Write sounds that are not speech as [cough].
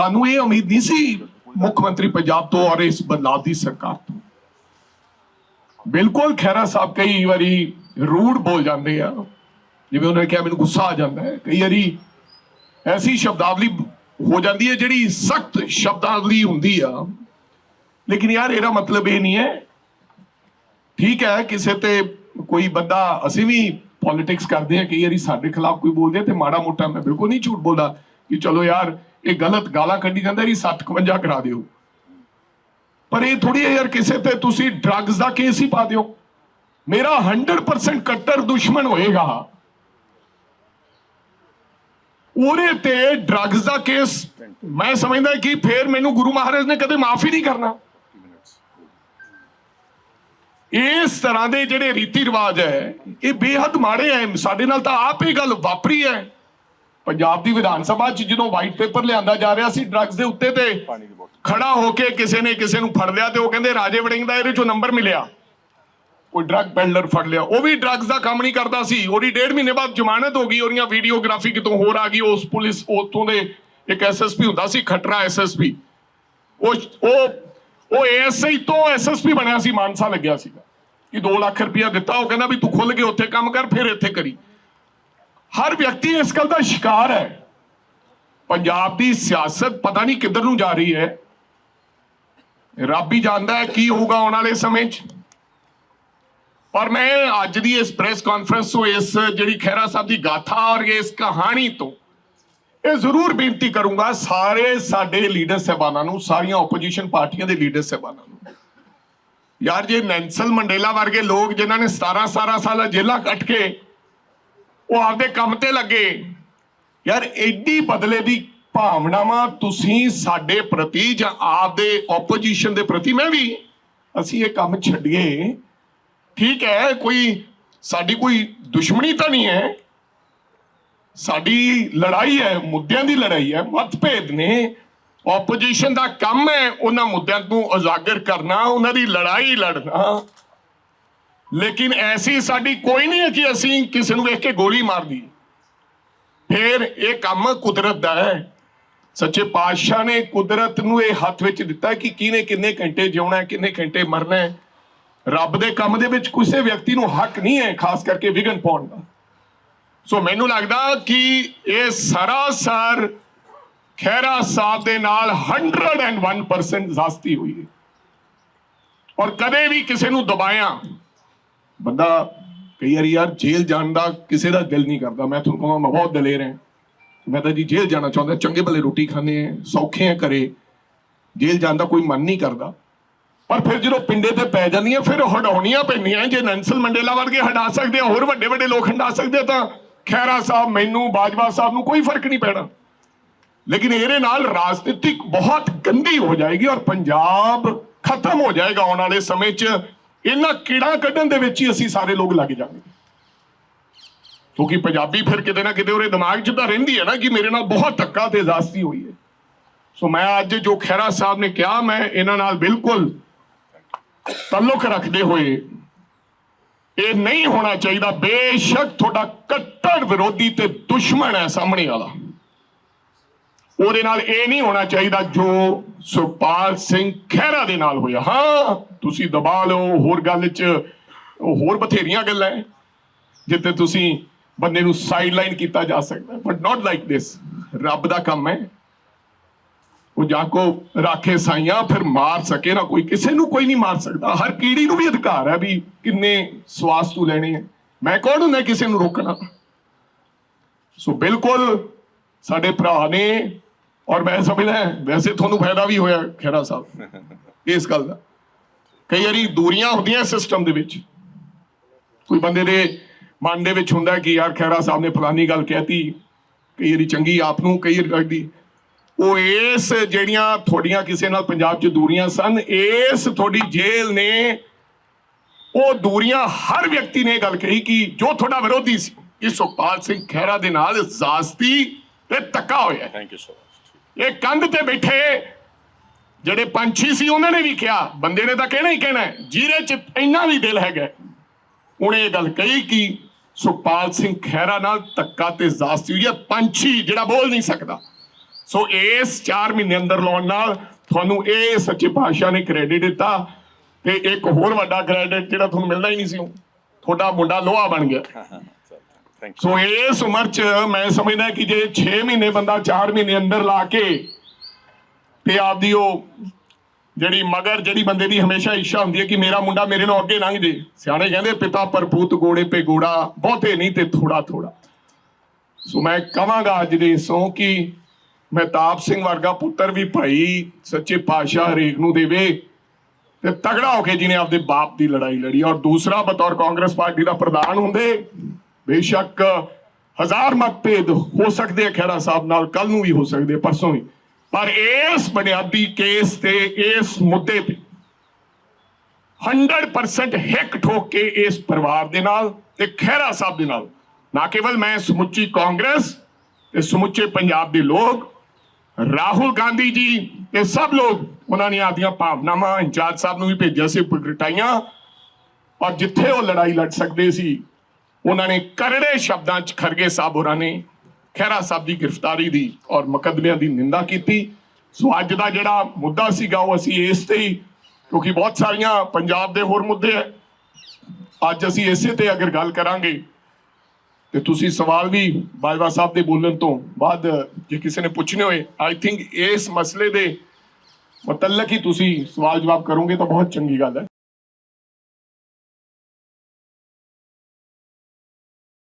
ਸਾਨੂੰ ਇਹ ਉਮੀਦ ਨਹੀਂ ਸੀ ਮੁੱਖ ਮੰਤਰੀ ਪੰਜਾਬ ਤੋਂ ਔਰ ਇਸ ਬਦਲਾਅ ਦੀ ਸਰਕਾਰ ਤੋਂ? ਬਿਲਕੁਲ ਖੈਰਾ ਸਾਹਿਬ ਕਈ ਵਾਰੀ ਰੂਡ ਬੋਲ ਜਾਂਦੇ ਆ। ਜਿਵੇਂ ਉਹਨਾਂ ਨੇ ਕਿਹਾ, ਮੈਨੂੰ ਗੁੱਸਾ ਆ ਜਾਂਦਾ ਹੈ। ਕਈ ਵਾਰੀ ਐਸੀ ਸ਼ਬਦਾਵਲੀ ਹੋ ਜਾਂਦੀ ਹੈ ਜਿਹੜੀ ਸਖਤ ਸ਼ਬਦਾਵਲੀ ਹੁੰਦੀ ਆ। ਲੇਕਿਨ ਯਾਰ, ਇਹਦਾ ਮਤਲਬ ਇਹ ਨਹੀਂ ਹੈ। ਠੀਕ ਹੈ, ਕਿਸੇ ਤੇ ਕੋਈ ਬੰਦਾ, ਅਸੀਂ ਵੀ ਪੋਲਿਟਿਕਸ ਕਰਦੇ ਆ ਕਈ ਵਾਰੀ ਸਾਡੇ ਖਿਲਾਫ ਕੋਈ ਬੋਲਦੇ ਤੇ ਮਾੜਾ ਮੋਟਾ ਮੈਂ ਬਿਲਕੁਲ ਨਹੀਂ ਝੂਠ ਬੋਲਦਾ ਕਿ ਚਲੋ ਯਾਰ ਇਹ ਗਲਤ ਗਾਲਾਂ ਕੱਢੀ ਜਾਂਦਾ ਇਹ 57 ਕਰਾ ਦਿਓ। ਪਰ ਇਹ ਥੋੜੀ ਹੈ ਯਾਰ ਕਿਸੇ ਤੇ ਤੁਸੀਂ ਡਰੱਗਸ ਦਾ ਕੇਸ ਹੀ ਪਾ ਦਿਓ। ਮੇਰਾ 100% ਕੱਟਰ ਦੁਸ਼ਮਣ ਹੋਏਗਾ। ਉਹਦੇ ਤੇ ਡਰੱਗਸ ਦਾ ਕੇਸ ਮੈਂ ਸਮਝਦਾ ਕਿ ਫੇਰ ਮੈਨੂੰ ਗੁਰੂ ਮਹਾਰਾਜ ਨੇ ਕਦੇ ਮਾਫ ਹੀ ਨਹੀਂ ਕਰਨਾ। ਇਸ ਤਰ੍ਹਾਂ ਦੇ ਜਿਹੜੇ ਰੀਤੀ ਰਿਵਾਜ ਹੈ, ਇਹ ਬੇਹੱਦ ਮਾੜੇ ਹੈ। ਸਾਡੇ ਨਾਲ ਤਾਂ ਆਪ ਇਹ ਗੱਲ ਵਾਪਰੀ ਹੈ। ਪੰਜਾਬ ਦੀ ਵਿਧਾਨ ਸਭਾ 'ਚ ਜਦੋਂ ਵਾਈਟ ਪੇਪਰ ਲਿਆਂਦਾ ਜਾ ਰਿਹਾ ਸੀ ਡਰੱਗਸ ਦੇ ਉੱਤੇ ਤੇ ਖੜਾ ਹੋ ਕੇ ਕਿਸੇ ਨੇ ਕਿਸੇ ਨੂੰ ਫੜ ਲਿਆ ਤੇ ਉਹ ਕਹਿੰਦੇ ਰਾਜੇ ਵੜਿੰਗ ਦਾ ਇਹਦੇ ਚੋਂ ਨੰਬਰ ਮਿਲਿਆ। ਕੋਈ ਡਰੱਗ ਪੈਡਲਰ ਫੜ ਲਿਆ। ਉਹ ਵੀ ਡਰੱਗਸ ਦਾ ਕੰਮ ਨਹੀਂ ਕਰਦਾ ਸੀ। ਉਹਦੀ ਡੇਢ ਮਹੀਨੇ ਬਾਅਦ ਜ਼ਮਾਨਤ ਹੋ ਗਈ। ਉਹਦੀਆਂ ਵੀਡੀਓਗ੍ਰਾਫੀ ਕਿਤੋਂ ਹੋਰ ਆ ਗਈ। ਉਸ ਪੁਲਿਸ ਉਤੋਂ ਦੇ ਇੱਕ ਐਸਐਸਪੀ ਹੁੰਦਾ ਸੀ ਖਟਰਾ ਐਸਐਸਪੀ ਉਹ ਉਹ ਉਹ ਐਸਆਈ ਤੋਂ ਐਸਐਸਪੀ ਬਣਿਆ ਸੀ। ਮਾਨਸਾ ਲੱਗਿਆ ਸੀਗਾ। ਕਿ 2 ਲੱਖ ਰੁਪਇਆ ਦਿੱਤਾ। ਉਹ ਕਹਿੰਦਾ ਵੀ ਤੂੰ ਖੁੱਲ ਕੇ ਉੱਥੇ ਕੰਮ ਕਰ ਫਿਰ ਇੱਥੇ ਕਰੀ। ਹਰ ਵਿਅਕਤੀ ਇਸ ਗੱਲ ਦਾ ਸ਼ਿਕਾਰ ਹੈ। ਪੰਜਾਬ ਦੀ ਸਿਆਸਤ ਪਤਾ ਨਹੀਂ ਕਿੱਧਰ ਨੂੰ ਜਾ ਰਹੀ ਹੈ। ਰੱਬ ਹੀ ਜਾਣਦਾ ਹੈ ਕੀ ਹੋਊਗਾ ਆਉਣ ਵਾਲੇ ਸਮੇਂ 'ਚ। ਪਰ ਮੈਂ ਅੱਜ ਦੀ ਇਸ ਪ੍ਰੈਸ ਕਾਨਫਰੰਸ ਤੋਂ, ਇਸ ਜਿਹੜੀ ਖਹਿਰਾ ਸਾਹਿਬ ਦੀ ਗਾਥਾ ਔਰ ਇਸ ਕਹਾਣੀ ਤੋਂ ਇਹ ਜ਼ਰੂਰ ਬੇਨਤੀ ਕਰੂੰਗਾ ਸਾਰੇ ਸਾਡੇ ਲੀਡਰ ਸਹਿਬਾਨਾਂ ਨੂੰ, ਸਾਰੀਆਂ ਆਪੋਜੀਸ਼ਨ ਪਾਰਟੀਆਂ ਦੇ ਲੀਡਰ ਸਹਿਬਾਨਾਂ ਨੂੰ। ਯਾਰ ਜੇ ਨੈਂਸਲ ਮੰਡੇਲਾ ਵਰਗੇ ਲੋਕ ਜਿਨ੍ਹਾਂ ਨੇ 17 17 ਸਾਲ ਜੇਲ੍ਹਾਂ ਕੱਟ ਕੇ ਉਹ ਆਪਦੇ ਕੰਮ ਤੇ ਲੱਗੇ। ਯਾਰ ਐਡੀ ਬਦਲੇ ਦੀ ਭਾਵਨਾਵਾਂ ਤੁਸੀਂ ਸਾਡੇ ਪ੍ਰਤੀ ਜਾਂ ਆਪਦੇ ਆਪੋਜੀਸ਼ਨ ਦੇ ਪ੍ਰਤੀ, ਮੈਂ ਵੀ, ਅਸੀਂ ਇਹ ਕੰਮ ਛੱਡੀਏ। ਠੀਕ ਹੈ, ਕੋਈ, ਸਾਡੀ ਕੋਈ ਦੁਸ਼ਮਣੀ ਤਾਂ ਨਹੀਂ ਹੈ। ਸਾਡੀ ਲੜਾਈ ਹੈ, ਮੁੱਦਿਆਂ ਦੀ ਲੜਾਈ ਹੈ, ਮਤਭੇਦ ਨੇ। ਆਪੋਜੀਸ਼ਨ ਦਾ ਕੰਮ ਹੈ, ਉਹਨਾਂ ਮੁੱਦਿਆਂ ਨੂੰ ਉਜਾਗਰ ਕਰਨਾ, ਉਹਨਾਂ ਦੀ ਲੜਾਈ ਲੜਨਾ। ਲੇਕਿਨ ਐਸੀ ਸਾਡੀ ਕੋਈ ਨਹੀਂ ਹੈ ਕਿ ਅਸੀਂ ਕਿਸੇ ਨੂੰ ਵੇਖ ਕੇ ਗੋਲੀ ਮਾਰ ਦੀ ਫਿਰ ਇਹ ਕੰਮ ਕੁਦਰਤ ਦਾ ਹੈ। ਸੱਚੇ ਪਾਤਸ਼ਾਹ ਨੇ ਕੁਦਰਤ ਨੂੰ ਇਹ ਹੱਥ ਵਿੱਚ ਦਿੱਤਾ ਕਿ ਕਿਹਨੇ ਕਿੰਨੇ ਘੰਟੇ ਜਿਉਣਾ ਕਿੰਨੇ ਘੰਟੇ ਮਰਨਾ ਹੈ। ਰੱਬ ਦੇ ਕੰਮ ਦੇ ਵਿੱਚ ਕਿਸੇ ਵਿਅਕਤੀ ਨੂੰ ਹੱਕ ਨਹੀਂ ਹੈ, ਖਾਸ ਕਰਕੇ ਵਿਗਨ ਪਾਉਣ ਦਾ। ਸੋ ਮੈਨੂੰ ਲੱਗਦਾ ਕਿ ਇਹ ਸਰਾਸਰ ਖੈਰਾ ਸਾਹਿਬ ਦੇ ਨਾਲ 101% ਜ਼ਾਸਤੀ ਹੋਈ ਹੈ। ਔਰ ਕਦੇ ਵੀ ਕਿਸੇ ਨੂੰ ਦਬਾਇਆ ਬੰਦਾ ਕਈ ਵਾਰੀ ਯਾਰ ਜੇਲ੍ਹ ਜਾਣ ਦਾ ਕਿਸੇ ਦਾ ਦਿਲ ਨਹੀਂ ਕਰਦਾ। ਮੈਂ ਤੁਹਾਨੂੰ ਕਹਾਂ ਮੈਂ ਬਹੁਤ ਦਲੇਰ ਹਾਂ। ਮੈਂ ਤਾਂ ਜੀ ਜੇਲ੍ਹ ਜਾਣਾ ਚਾਹੁੰਦਾ, ਚੰਗੇ ਭਲੇ ਰੋਟੀ ਖਾਣੇ ਆ ਸੌਖੇ ਆ ਘਰੇ। ਜੇਲ੍ਹ ਜਾਣ ਦਾ ਕੋਈ ਮਨ ਨਹੀਂ ਕਰਦਾ। ਪਰ ਫਿਰ ਜਦੋਂ ਪਿੰਡੇ ਤੇ ਪੈ ਜਾਂਦੀਆਂ, ਫਿਰ ਹਟਾਉਣੀਆਂ ਪੈਂਦੀਆਂ ਜੇ ਨੈਂਸਲ ਮੰਡੇਲਾ ਵਰਗੇ ਹਟਾ ਸਕਦੇ ਆ, ਹੋਰ ਵੱਡੇ ਵੱਡੇ ਲੋਕ ਹਟਾ ਸਕਦੇ ਤਾਂ ਖੈਰਾ ਸਾਹਿਬ, ਮੈਨੂੰ, ਬਾਜਵਾ ਸਾਹਿਬ ਨੂੰ ਕੋਈ ਫ਼ਰਕ ਨਹੀਂ ਪੈਣਾ। ਲੇਕਿਨ ਇਹਦੇ ਨਾਲ ਰਾਜਨੀਤਿਕ ਬਹੁਤ ਗੰਦੀ ਹੋ ਜਾਏਗੀ ਔਰ ਪੰਜਾਬ ਖਤਮ ਹੋ ਜਾਏਗਾ ਆਉਣ ਵਾਲੇ ਸਮੇਂ 'ਚ। ਇਹਨਾਂ ਕੀੜਾ ਕੱਢਣ ਦੇ ਵਿੱਚ ਹੀ ਅਸੀਂ ਸਾਰੇ ਲੋਕ ਲੱਗ ਜਾਵਾਂਗੇ। ਕਿਉਂਕਿ ਪੰਜਾਬੀ ਫਿਰ ਕਿਤੇ ਨਾ ਕਿਤੇ ਉਹਦੇ ਦਿਮਾਗ 'ਚ ਤਾਂ ਰਹਿੰਦੀ ਹੈ ਨਾ ਕਿ ਮੇਰੇ ਨਾਲ ਬਹੁਤ ਧੱਕਾ ਤੇ ਜ਼ਾਸਤੀ ਹੋਈ ਹੈ। ਸੋ ਮੈਂ ਅੱਜ ਜੋ ਖੈਰਾ ਸਾਹਿਬ ਨੇ ਕਿਹਾ, ਮੈਂ ਇਹਨਾਂ ਨਾਲ ਬਿਲਕੁਲ ਤਾਲੁਕ ਰੱਖਦੇ ਹੋਏ ਇਹ ਨਹੀਂ ਹੋਣਾ ਚਾਹੀਦਾ। ਬੇਸ਼ੱਕ ਤੁਹਾਡਾ ਕੱਟੜ ਵਿਰੋਧੀ ਤੇ ਦੁਸ਼ਮਣ ਹੈ ਸਾਹਮਣੇ ਵਾਲਾ। ਉਹਦੇ ਨਾਲ ਇਹ ਨਹੀਂ ਹੋਣਾ ਚਾਹੀਦਾ ਜੋ ਸੁਪਾਲ ਸਿੰਘ ਖਹਿਰਾ ਦੇ ਨਾਲ ਹੋਇਆ। ਹਾਂ, ਤੁਸੀਂ ਦਬਾ ਲਓ, ਹੋਰ ਗੱਲ 'ਚ ਹੋਰ ਬਥੇਰੀਆਂ ਗੱਲਾਂ ਜਿੱਤੇ ਤੁਸੀਂ ਬੰਦੇ ਨੂੰ ਸਾਈਡਲਾਈਨ ਕੀਤਾ ਜਾ ਸਕਦਾ। ਬਟ ਨਾਟ ਲਾਈਕ ਦਿਸ ਰੱਬ ਦਾ ਕੰਮ ਹੈ ਉਹ ਜਾ ਕੋ ਰਾਖੇ ਸਾਈਆਂ ਫਿਰ ਮਾਰ ਸਕੇ ਨਾ ਕੋਈ, ਕਿਸੇ ਨੂੰ ਕੋਈ ਨਹੀਂ ਮਾਰ ਸਕਦਾ। ਹਰ ਕੀੜੀ ਨੂੰ ਵੀ ਅਧਿਕਾਰ ਹੈ ਵੀ ਕਿੰਨੇ ਸਵਾਸ ਤੂੰ ਲੈਣੇ ਹੈ ਮੈਂ ਕੌਣ ਹੁੰਦਾ ਕਿਸੇ ਨੂੰ ਰੋਕਣਾ? ਸੋ ਬਿਲਕੁਲ ਸਾਡੇ ਭਰਾ ਨੇ ਔਰ ਮੈਂ ਸਮਝਦਾ ਵੈਸੇ ਤੁਹਾਨੂੰ ਫਾਇਦਾ ਵੀ ਹੋਇਆ ਖੇਰਾ ਸਾਹਿਬ [laughs] ਇਸ ਗੱਲ ਦਾ। ਕਈ ਵਾਰੀ ਦੂਰੀਆਂ ਹੁੰਦੀਆਂ ਸਿਸਟਮ ਦੇ ਵਿੱਚ। ਕੋਈ ਬੰਦੇ ਦੇ ਮਨ ਦੇ ਵਿੱਚ ਹੁੰਦਾ ਕਿ ਯਾਰ ਖੈਰਾ ਸਾਹਿਬ ਨੇ ਫਲਾਨੀ ਗੱਲ ਕਹਿਤੀ ਕਈ ਵਾਰੀ ਚੰਗੀ ਆਪ ਨੂੰ ਕਈ ਵਾਰੀ ਲੱਗਦੀ ਉਹ ਇਸ ਜਿਹੜੀਆਂ ਤੁਹਾਡੀਆਂ ਕਿਸੇ ਨਾਲ ਪੰਜਾਬ 'ਚ ਦੂਰੀਆਂ ਸਨ ਇਸ ਤੁਹਾਡੀ ਜੇਲ੍ਹ ਨੇ ਉਹ ਦੂਰੀਆਂ ਹਰ ਵਿਅਕਤੀ ਨੇ ਇਹ ਗੱਲ ਕਹੀ ਕਿ ਜੋ ਤੁਹਾਡਾ ਵਿਰੋਧੀ ਸੀ ਇਹ ਸੁਖਪਾਲ ਸਿੰਘ ਖਹਿਰਾ ਦੇ ਨਾਲ ਜ਼ਾਸਤੀ ਤੇ ਤੱਕਾ ਹੋਇਆ। ਥੈਂਕ ਯੂ ਸੋ ਇਹ ਕੰਧ ਤੇ ਬੈਠੇ ਜਿਹੜੇ ਪੰਛੀ ਸੀ ਉਹਨਾਂ ਨੇ ਵੀ ਕਿਹਾ ਬੰਦੇ ਨੇ ਤਾਂ ਕਹਿਣਾ ਹੀ ਕਹਿਣਾ ਹੈ, ਚ ਇੰਨਾ ਵੀ ਦਿਲ ਹੈਗਾ ਉਹਨੇ ਇਹ ਗੱਲ ਕਹੀ ਕਿ ਸੁਖਪਾਲ ਸਿੰਘ ਖਹਿਰਾ ਨਾਲ ਤੱਕਾ ਤੇ ਜ਼ਾਸਤੀ ਹੋਈ ਹੈ ਪੰਛੀ ਜਿਹੜਾ ਬੋਲ ਨਹੀਂ ਸਕਦਾ। ਸੋ ਇਸ 4 ਮਹੀਨੇ ਅੰਦਰ ਲਾਉਣ ਨਾਲ ਤੁਹਾਨੂੰ ਇਹ ਸੱਚੇ ਪਾਤਸ਼ਾਹ ਨੇ ਕ੍ਰੈਡਿਟ ਦਿੱਤਾ ਤੇ ਇੱਕ ਹੋਰ ਵੱਡਾ ਕ੍ਰੈਡਿਟ ਜਿਹੜਾ ਤੁਹਾਨੂੰ ਮਿਲਣਾ ਹੀ ਨਹੀਂ ਸੀ ਉਹ ਤੁਹਾਡਾ ਮੁੰਡਾ ਲੋਹਾ ਬਣ ਗਿਆ। ਸੋ ਇਸ ਉਮਰ 'ਚ ਮੈਂ ਸਮਝਦਾ ਕਿ ਜੇ 6 ਮਹੀਨੇ ਬੰਦਾ 4 ਮਹੀਨੇ ਅੰਦਰ ਲਾ ਕੇ ਤੇ ਆਪਦੀ ਉਹ ਜਿਹੜੀ ਮਗਰ ਜਿਹੜੀ ਬੰਦੇ ਦੀ ਹਮੇਸ਼ਾ ਇੱਛਾ ਹੁੰਦੀ ਹੈ ਕਿ ਮੇਰਾ ਮੁੰਡਾ ਮੇਰੇ ਨਾਲ ਅੱਗੇ ਲੰਘ ਜੇ। ਸਿਆਣੇ ਕਹਿੰਦੇ, ਪਿਤਾ ਪਰਪੂਤ ਗੋੜੇ ਪੇ ਗੋੜਾ, ਬਹੁਤੇ ਨਹੀਂ ਤੇ ਥੋੜਾ ਥੋੜਾ। ਸੋ ਮੈਂ ਕਹਾਂਗਾ ਅੱਜ ਦੇ ਸੋ ਕਿ ਮਹਿਤਾਬ ਸਿੰਘ ਵਰਗਾ ਪੁੱਤਰ ਵੀ ਭਾਈ ਸੱਚੇ ਪਾਤਸ਼ਾਹ ਹਰੇਕ ਨੂੰ ਦੇਵੇ ਤੇ ਤਗੜਾ ਹੋ ਕੇ ਜਿਹਨੇ ਆਪਦੇ ਬਾਪ ਦੀ ਲੜਾਈ ਲੜੀ ਔਰ ਦੂਸਰਾ ਬਤੌਰ ਕਾਂਗਰਸ ਪਾਰਟੀ ਦਾ ਪ੍ਰਧਾਨ ਹੁੰਦੇ। ਬੇਸ਼ੱਕ ਹਜ਼ਾਰ ਮਤਭੇਦ ਹੋ ਸਕਦੇ ਆ ਖਹਿਰਾ ਸਾਹਿਬ ਨਾਲ ਕੱਲ ਨੂੰ ਵੀ ਹੋ ਸਕਦੇ ਪਰਸੋਂ ਵੀ। ਪਰ ਇਸ ਬੁਨਿਆਦੀ ਕੇਸ ਤੇ, ਇਸ ਮੁੱਦੇ ਤੇ 100% ਹਿੱਕ ਠੋਕ ਕੇ ਇਸ ਪਰਿਵਾਰ ਦੇ ਨਾਲ ਤੇ ਖਹਿਰਾ ਸਾਹਿਬ ਦੇ ਨਾਲ। ਨਾ ਕੇਵਲ ਮੈਂ ਸਮੁੱਚੀ ਕਾਂਗਰਸ ਤੇ ਸਮੁੱਚੇ ਪੰਜਾਬ ਦੇ ਲੋਕ, ਰਾਹੁਲ ਗਾਂਧੀ ਜੀ ਤੇ ਸਭ ਲੋਕ ਉਹਨਾਂ ਨੇ ਆਪਦੀਆਂ ਭਾਵਨਾਵਾਂ, ਇੰਚਾਰਜ ਸਾਹਿਬ ਨੂੰ ਵੀ ਭੇਜਿਆ ਸੀ ਪ੍ਰਗਟਾਈਆਂ ਔਰ ਜਿੱਥੇ ਉਹ ਲੜਾਈ ਲੜ ਸਕਦੇ ਸੀ ਉਹਨਾਂ ਨੇ ਕਰੜੇ ਸ਼ਬਦਾਂ 'ਚ ਖਰਗੇ ਸਾਹਿਬ ਹੋਰਾਂ ਨੇ ਖਹਿਰਾ ਸਾਹਿਬ ਦੀ ਗ੍ਰਿਫਤਾਰੀ ਦੀ ਔਰ ਮੁਕੱਦਮਿਆਂ ਦੀ ਨਿੰਦਾ ਕੀਤੀ। ਸੋ ਅੱਜ ਦਾ ਜਿਹੜਾ ਮੁੱਦਾ ਸੀਗਾ ਉਹ ਅਸੀਂ ਇਸ ਤੇ ਹੀ, ਕਿਉਂਕਿ ਬਹੁਤ ਸਾਰੀਆਂ ਪੰਜਾਬ ਦੇ ਹੋਰ ਮੁੱਦੇ ਹੈ। ਅੱਜ ਅਸੀਂ ਇਸੇ ਤੇ ਅਗਰ ਗੱਲ ਕਰਾਂਗੇ, ਤੇ ਤੁਸੀਂ ਸਵਾਲ ਵੀ ਬਾਜਵਾ ਸਾਹਿਬ ਦੇ ਬੋਲਣ ਤੋਂ ਬਾਅਦ ਜੇ ਕਿਸੇ ਨੇ ਪੁੱਛਣੇ ਹੋਏ ਆਈ ਥਿੰਕ ਇਸ ਮਸਲੇ ਦੇ ਮੁਤਲਕ ਹੀ ਤੁਸੀਂ ਸਵਾਲ ਜਵਾਬ ਕਰੋਗੇ ਤਾਂ ਬਹੁਤ ਚੰਗੀ ਗੱਲ ਹੈ।